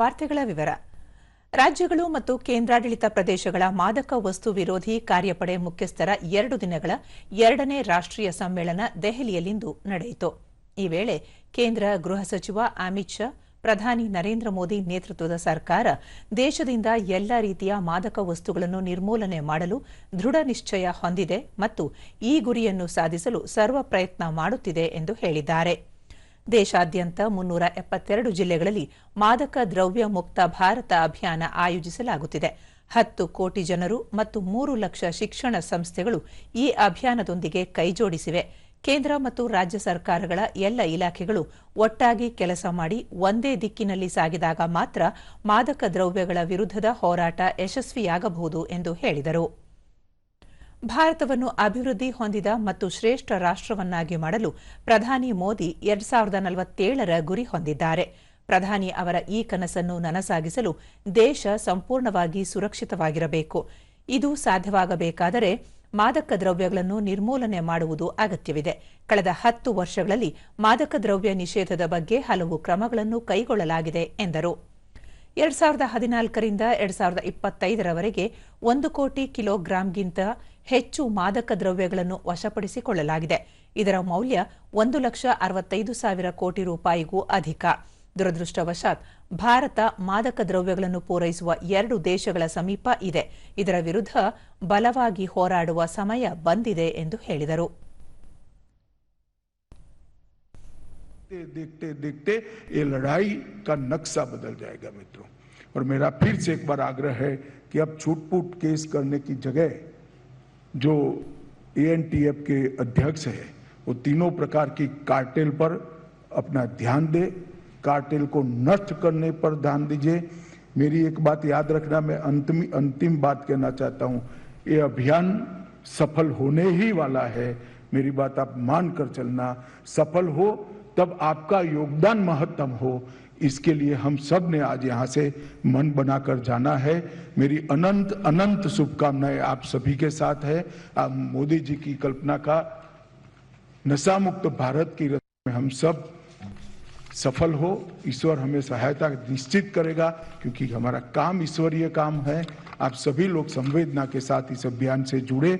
ವಾರ್ತೆಗಳ ವಿವರ. ರಾಜ್ಯಗಳು ಮತ್ತು ಕೇಂದ್ರಾಡಳಿತ ಪ್ರದೇಶಗಳ ಮಾದಕ ವಸ್ತು ವಿರೋಧಿ ಕಾರ್ಯಪಡೆ ಮುಖ್ಯಸ್ಥರ ಎರಡು ದಿನಗಳ ಎರಡನೇ ರಾಷ್ಟ್ರೀಯ ಸಮ್ಮೇಳನ ದೆಹಲಿಯಲ್ಲಿಂದು ನಡೆಯಿತು. ಈ ವೇಳೆ ಕೇಂದ್ರ ಗೃಹ ಸಚಿವ ಅಮಿತ್ ಶಾ, ಪ್ರಧಾನಿ ನರೇಂದ್ರ ಮೋದಿ ನೇತೃತ್ವದ ಸರ್ಕಾರ ದೇಶದಿಂದ ಎಲ್ಲ ರೀತಿಯ ಮಾದಕ ವಸ್ತುಗಳನ್ನು ನಿರ್ಮೂಲನೆ ಮಾಡಲು ದೃಢ ನಿಶ್ಚಯ ಹೊಂದಿದೆ ಮತ್ತು ಈ ಗುರಿಯನ್ನು ಸಾಧಿಸಲು ಸರ್ವ ಪ್ರಯತ್ನ ಮಾಡುತ್ತಿದೆ ಎಂದು ಹೇಳಿದ್ದಾರೆ. ದೇಶಾದ್ಯಂತ ಮುನ್ನೂರ ಎಪ್ಪತ್ತೆರಡು ಜಿಲ್ಲೆಗಳಲ್ಲಿ ಮಾದಕ ದ್ರವ್ಯ ಮುಕ್ತ ಭಾರತ ಅಭಿಯಾನ ಆಯೋಜಿಸಲಾಗುತ್ತಿದೆ. ಹತ್ತು ಕೋಟಿ ಜನರು ಮತ್ತು ಮೂರು ಲಕ್ಷ ಶಿಕ್ಷಣ ಸಂಸ್ಥೆಗಳು ಈ ಅಭಿಯಾನದೊಂದಿಗೆ ಕೈಜೋಡಿಸಿವೆ. ಕೇಂದ್ರ ಮತ್ತು ರಾಜ್ಯ ಸರ್ಕಾರಗಳ ಎಲ್ಲ ಇಲಾಖೆಗಳು ಒಟ್ಟಾಗಿ ಕೆಲಸ ಮಾಡಿ ಒಂದೇ ದಿಕ್ಕಿನಲ್ಲಿ ಸಾಗಿದಾಗ ಮಾತ್ರ ಮಾದಕ ದ್ರವ್ಯಗಳ ವಿರುದ್ಧದ ಹೋರಾಟ ಯಶಸ್ವಿಯಾಗಬಹುದು ಎಂದು ಹೇಳಿದರು. ಭಾರತವನ್ನು ಅಭಿವೃದ್ಧಿ ಹೊಂದಿದ ಮತ್ತು ಶ್ರೇಷ್ಠ ರಾಷ್ಟವನ್ನಾಗಿ ಮಾಡಲು ಪ್ರಧಾನಿ ಮೋದಿ ಎರಡ್ ಸಾವಿರದ ನಲವತ್ತೇಳರ ಗುರಿ ಹೊಂದಿದ್ದಾರೆ. ಪ್ರಧಾನಿ ಅವರ ಈ ಕನಸನ್ನು ನನಸಾಗಿಸಲು ದೇಶ ಸಂಪೂರ್ಣವಾಗಿ ಸುರಕ್ಷಿತವಾಗಿರಬೇಕು. ಇದು ಸಾಧ್ಯವಾಗಬೇಕಾದರೆ ಮಾದಕ ದ್ರವ್ಯಗಳನ್ನು ನಿರ್ಮೂಲನೆ ಮಾಡುವುದು ಅಗತ್ಯವಿದೆ. ಕಳೆದ ಹತ್ತು ವರ್ಷಗಳಲ್ಲಿ ಮಾದಕ ದ್ರವ್ಯ ನಿಷೇಧದ ಬಗ್ಗೆ ಹಲವು ಕ್ರಮಗಳನ್ನು ಕೈಗೊಳ್ಳಲಾಗಿದೆ ಎಂದರು. ಎರಡ್ ಸಾವಿರದ ಹದಿನಾಲ್ಕರಿಂದ ಎರಡ್ ಸಾವಿರದ ಇಪ್ಪತ್ತೈದರವರೆಗೆ ಒಂದು ಕೋಟಿ ಕಿಲೋಗ್ರಾಂಗಿಂತ ಹೆಚ್ಚು ಮಾದಕ ದ್ರವ್ಯಗಳನ್ನು ವಶಪಡಿಸಿಕೊಳ್ಳಲಾಗಿದೆ. ಇದರ ಮೌಲ್ಯ ಒಂದು ಲಕ್ಷ ಅರವತ್ತೈದು ಸಾವಿರ ಕೋಟಿ ರೂಪಾಯಿಗೂ ಅಧಿಕ. ದುರದೃಷ್ಟವಶಾತ್ ಭಾರತ ಮಾದಕ ದ್ರವ್ಯಗಳನ್ನು ಪೂರೈಸುವ ಎರಡು ದೇಶಗಳ ಸಮೀಪ ಇದೆ. ಇದರ ವಿರುದ್ಧ ಬಲವಾಗಿ ಹೋರಾಡುವ ಸಮಯ ಬಂದಿದೆ ಎಂದು ಹೇಳಿದರು. देखते देखते देखते ये लड़ाई का नक्शा बदल जाएगा मित्रों। और मेरा फिर से एक बार आग्रह है कि अब छूटपूट केस करने की जगह जो एएनटीएफ के अध्यक्ष है, वो तीनों प्रकार की कार्टेल पर अपना ध्यान दे, कार्टेल को नष्ट करने पर ध्यान दीजिए। मेरी एक बात याद रखना, मैं अंतिम अंतिम बात कहना चाहता हूँ, ये अभियान सफल होने ही वाला है। मेरी बात आप मान कर चलना, सफल हो तब आपका योगदान महत्तम हो। इसके लिए हम सबने आज यहाँ से मन बनाकर जाना है। मेरी अनंत अनंत शुभकामनाएँ आप सभी के साथ है। आप मोदी जी की कल्पना का नशा मुक्त भारत की रचना में हम सब सफल हो। ईश्वर हमें सहायता निश्चित करेगा, क्योंकि हमारा काम ईश्वरीय काम है। आप सभी लोग संवेदना के साथ इस अभियान से जुड़े।